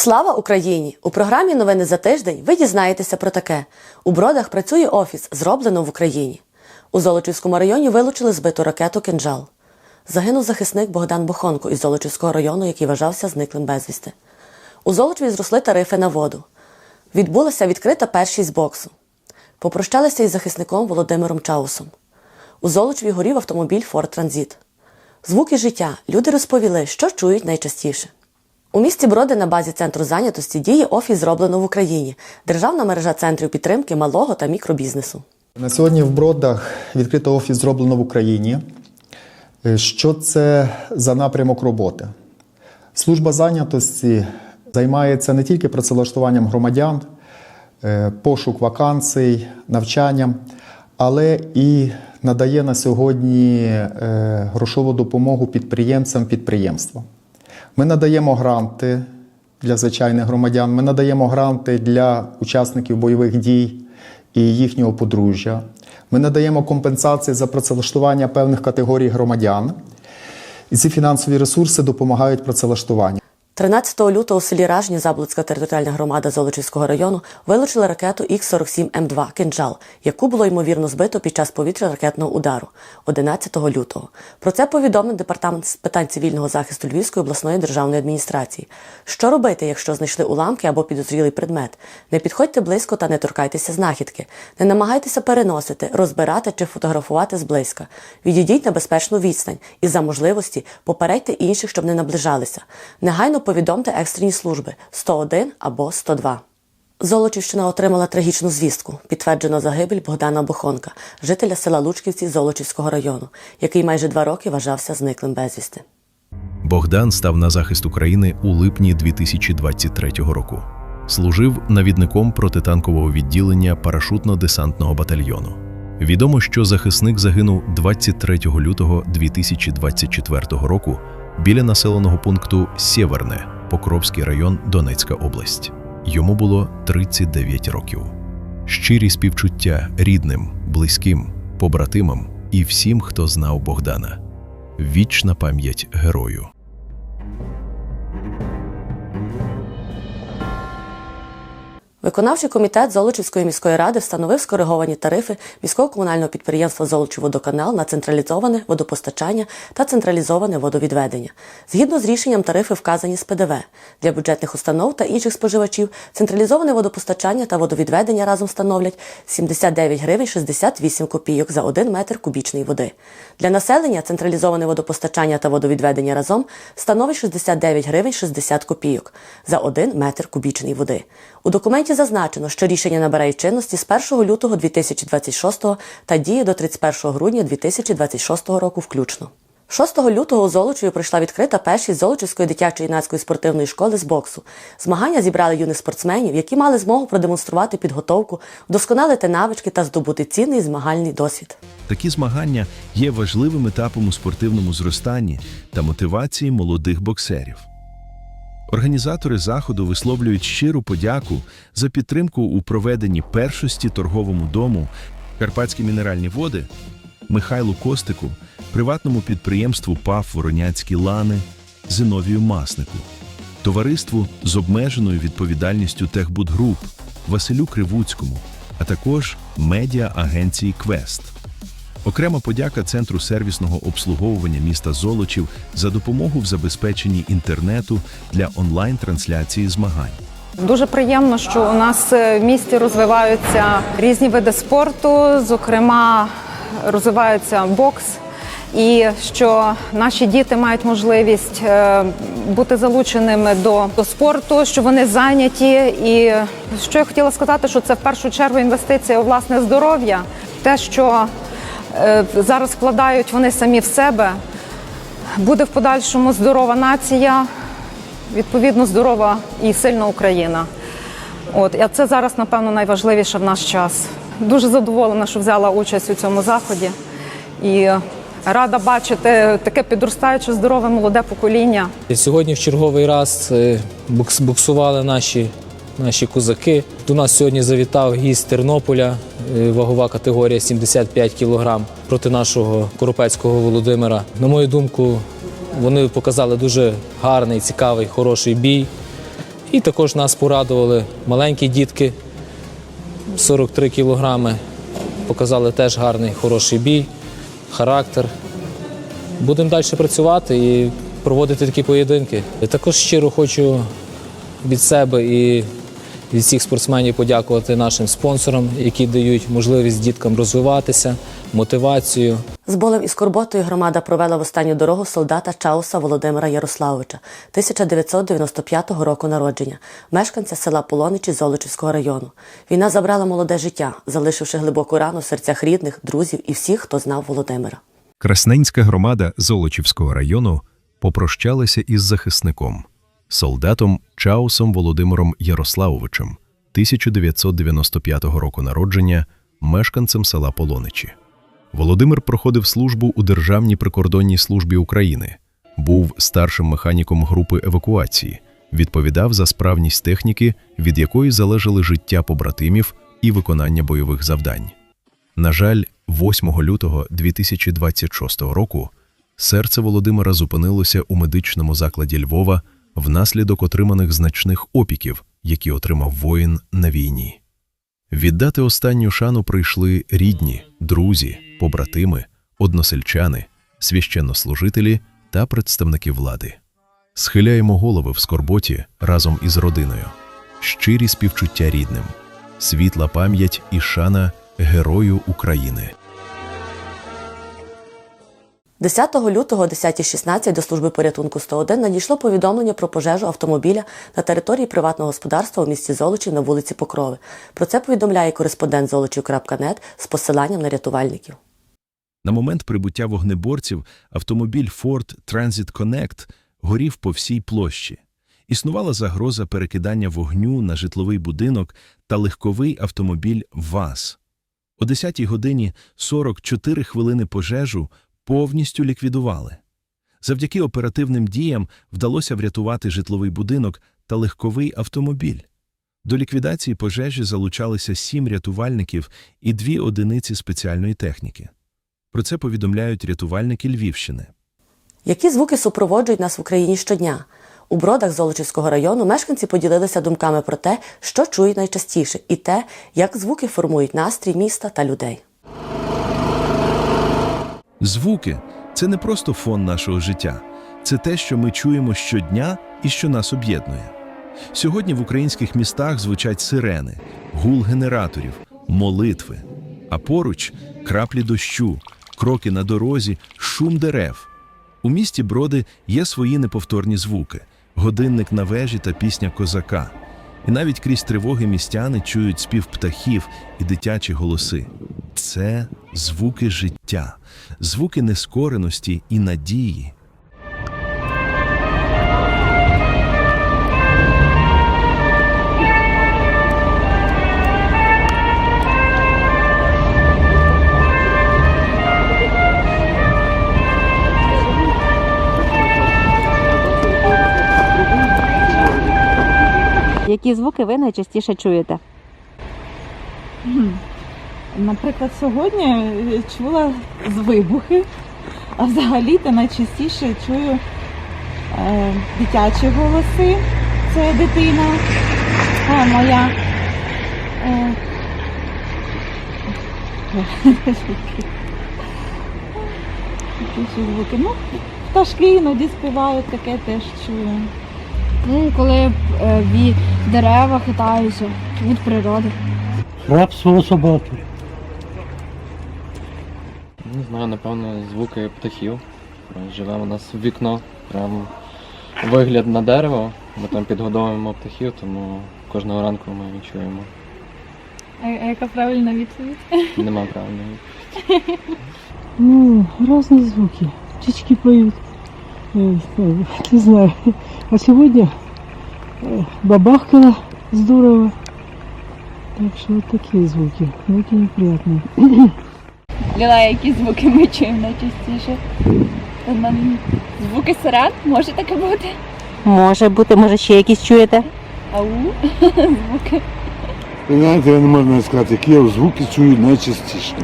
Слава Україні! У програмі Новини за тиждень ви дізнаєтеся про таке. У бродах працює офіс, зроблено в Україні. У Золочівському районі вилучили збиту ракету «Кинджал». Загинув захисник Богдан Бохонко із Золочівського району, який вважався зниклим безвісти. У Золочеві зросли тарифи на воду. Відбулася відкрита першість боксу. Попрощалися із захисником Володимиром Чаусом. У Золочеві горів автомобіль Форд Транзит. Звуки життя. Люди розповіли, що чують найчастіше. У місті Броди на базі центру зайнятості діє офіс зроблено в Україні, державна мережа центрів підтримки малого та мікробізнесу. На сьогодні в Бродах відкрито офіс зроблено в Україні. Е, Що це за напрямок роботи? Служба зайнятості займається не тільки працевлаштуванням громадян, е, пошук вакансій, навчанням, але і надає на сьогодні е, грошову допомогу підприємцям підприємства. Ми надаємо гранти для звичайних громадян, ми надаємо гранти для учасників бойових дій і їхнього подружжя. Ми надаємо компенсації за працевлаштування певних категорій громадян. І ці фінансові ресурси допомагають працевлаштуванню. 13 лютого у селі Ражні Заблицька територіальна громада Золочівського району вилучили ракету Х-47М2 «Кинджал», яку було ймовірно збито під час повітря-ракетного удару 11 лютого. Про це повідомив департамент з питань цивільного захисту Львівської обласної державної адміністрації. Що робити, якщо знайшли уламки або підозрілий предмет? Не підходьте близько та не торкайтеся знахідки. Не намагайтеся переносити, розбирати чи фотографувати зблизька. Відійдіть на безпечну відстань і за можливості попередьте інших, щоб не наближалися. Негайно повідомте екстрені служби 101 або 102. Золочівщина отримала трагічну звістку. Підтверджено загибель Богдана Бохонка, жителя села Лучківці Золочівського району, який майже два роки вважався зниклим безвісти. Богдан став на захист України у липні 2023 року. Служив навідником протитанкового відділення парашутно-десантного батальйону. Відомо, що захисник загинув 23 лютого 2024 року біля населеного пункту Сєверне, Покровський район, Донецька область. Йому було 39 років. Щирі співчуття рідним, близьким, побратимам і всім, хто знав Богдана. Вічна пам'ять герою. Виконавчий комітет Золочівської міської ради встановив скориговані тарифи міського комунального підприємства «Золочівводоканал» на централізоване водопостачання та централізоване водовідведення. Згідно з рішенням, тарифи вказані з ПДВ. Для бюджетних установ та інших споживачів централізоване водопостачання та водовідведення разом становлять 79 гривень 68 копійок за 1 метр кубічної води. Для населення централізоване водопостачання та водовідведення разом становить 69 гривень 60 копійок за 1 метр кубічної води. У документі зазначено, що рішення набирає чинності з 1 лютого 2026 та діє до 31 грудня 2026 року включно. 6 лютого у Золочеві пройшла відкрита першість Золочівської дитячо-юнацької спортивної школи з боксу. Змагання зібрали юних спортсменів, які мали змогу продемонструвати підготовку, вдосконалити навички та здобути цінний змагальний досвід. Такі змагання є важливим етапом у спортивному зростанні та мотивації молодих боксерів. Організатори заходу висловлюють щиру подяку за підтримку у проведенні першості торговому дому Карпатські мінеральні води Михайлу Костику, приватному підприємству ПАФ Вороняцькі лани Зиновію Маснику, товариству з обмеженою відповідальністю Техбудгруп Василю Кривуцькому, а також медіа-агенції Квест. Окрема подяка Центру сервісного обслуговування міста Золочів за допомогу в забезпеченні інтернету для онлайн-трансляції змагань. Дуже приємно, що у нас е, в місті розвиваються різні види спорту, зокрема, розвивається бокс, і що наші діти мають можливість е, бути залученими до, до спорту, що вони зайняті. І що я хотіла сказати, що це в першу чергу інвестиція у власне здоров'я, те, що зараз вкладають вони самі в себе, буде в подальшому здорова нація відповідно здорова і сильна Україна. От а це зараз, напевно, найважливіше в наш час. Дуже задоволена, що взяла участь у цьому заході, і рада бачити таке підростаюче здорове молоде покоління. Сьогодні в черговий раз е, буксували наші, наші козаки. До нас сьогодні завітав гість Тернополя, е, вагова категорія 75 кг проти нашого Коропецького Володимира. На мою думку, вони показали дуже гарний, цікавий, хороший бій. І також нас порадували маленькі дітки 43 кілограми. Показали теж гарний, хороший бій, характер. Будемо далі працювати і проводити такі поєдинки. Я також щиро хочу від себе і від всіх спортсменів подякувати нашим спонсорам, які дають можливість діткам розвиватися, мотивацію. З болем і скорботою громада провела в останню дорогу солдата Чауса Володимира Ярославовича, 1995 року народження, мешканця села Полоничі Золочівського району. Війна забрала молоде життя, залишивши глибоку рану в серцях рідних, друзів і всіх, хто знав Володимира. Красненська громада Золочівського району попрощалася із захисником, солдатом Чаусом Володимиром Ярославовичем, 1995 року народження, мешканцем села Полоничі. Володимир проходив службу у Державній прикордонній службі України, був старшим механіком групи евакуації, відповідав за справність техніки, від якої залежали життя побратимів і виконання бойових завдань. На жаль, 8 лютого 2026 року серце Володимира зупинилося у медичному закладі Львова внаслідок отриманих значних опіків, які отримав воїн на війні. Віддати останню шану прийшли рідні, друзі, побратими, односельчани, священнослужителі та представники влади. Схиляємо голови в скорботі разом із родиною, щирі співчуття рідним, світла пам'ять і шана Герою України. 10 лютого о 10.16 до служби порятунку 101 надійшло повідомлення про пожежу автомобіля на території приватного господарства у місті Золочів на вулиці Покрови. Про це повідомляє кореспондент золочів.нет з посиланням на рятувальників. На момент прибуття вогнеборців автомобіль Ford Transit Connect горів по всій площі. Існувала загроза перекидання вогню на житловий будинок та легковий автомобіль ВАЗ. О 10 годині 44 хвилини пожежу повністю ліквідували. Завдяки оперативним діям вдалося врятувати житловий будинок та легковий автомобіль. До ліквідації пожежі залучалися сім рятувальників і дві одиниці спеціальної техніки. Про це повідомляють рятувальники Львівщини. Які звуки супроводжують нас в Україні щодня? У бродах Золочівського району мешканці поділилися думками про те, що чують найчастіше, і те, як звуки формують настрій міста та людей. Звуки це не просто фон нашого життя, це те, що ми чуємо щодня і що нас об'єднує. Сьогодні в українських містах звучать сирени, гул генераторів, молитви, а поруч краплі дощу, кроки на дорозі, шум дерев. У місті Броди є свої неповторні звуки: годинник на вежі та пісня козака. І навіть крізь тривоги містяни чують спів птахів і дитячі голоси. Це звуки життя, звуки нескореності і надії. Які звуки ви найчастіше чуєте? Наприклад, сьогодні чула з вибухи, а взагалі-то найчастіше чую е, дитячі голоси. Це дитина а, моя. Е. Ну, пташки іноді співають, таке теж чую. Ну, коли е, ві- дерева хитаються від природи. Рабство собаки. Не знаю, напевно, звуки птахів. Живе у нас вікно, прям вигляд на дерево. Ми там підгодовуємо птахів, тому кожного ранку ми чуємо. А, яка правильна відповідь? Нема правильної. Ну, разные звуки. Птички поют. Э, э, Не знаю. А сегодня э, бабахкало здорово. Так что вот такие звуки. Звуки неприятные. Ліла, які звуки ми чуємо найчастіше? Звуки сирен? Може таке бути? Може бути, може ще якісь чуєте? Ау, звуки. Ви знаєте, я не можу сказати, які я звуки чую найчастіше.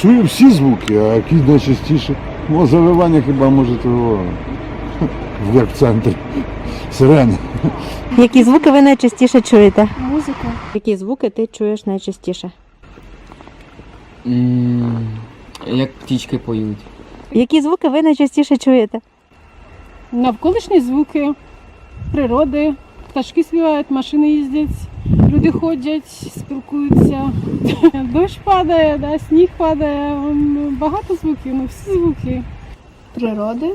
Чую всі звуки, а які найчастіше. Ну, завивання хіба може того. як в центрі. Сирени. Які звуки ви найчастіше чуєте? Музика. Які звуки ти чуєш найчастіше? Як птічки поють. Які звуки ви найчастіше чуєте? Навколишні звуки природи, пташки співають, машини їздять, люди ходять, спілкуються. Дощ падає, да, сніг падає, багато звуків, ну всі звуки. Природи.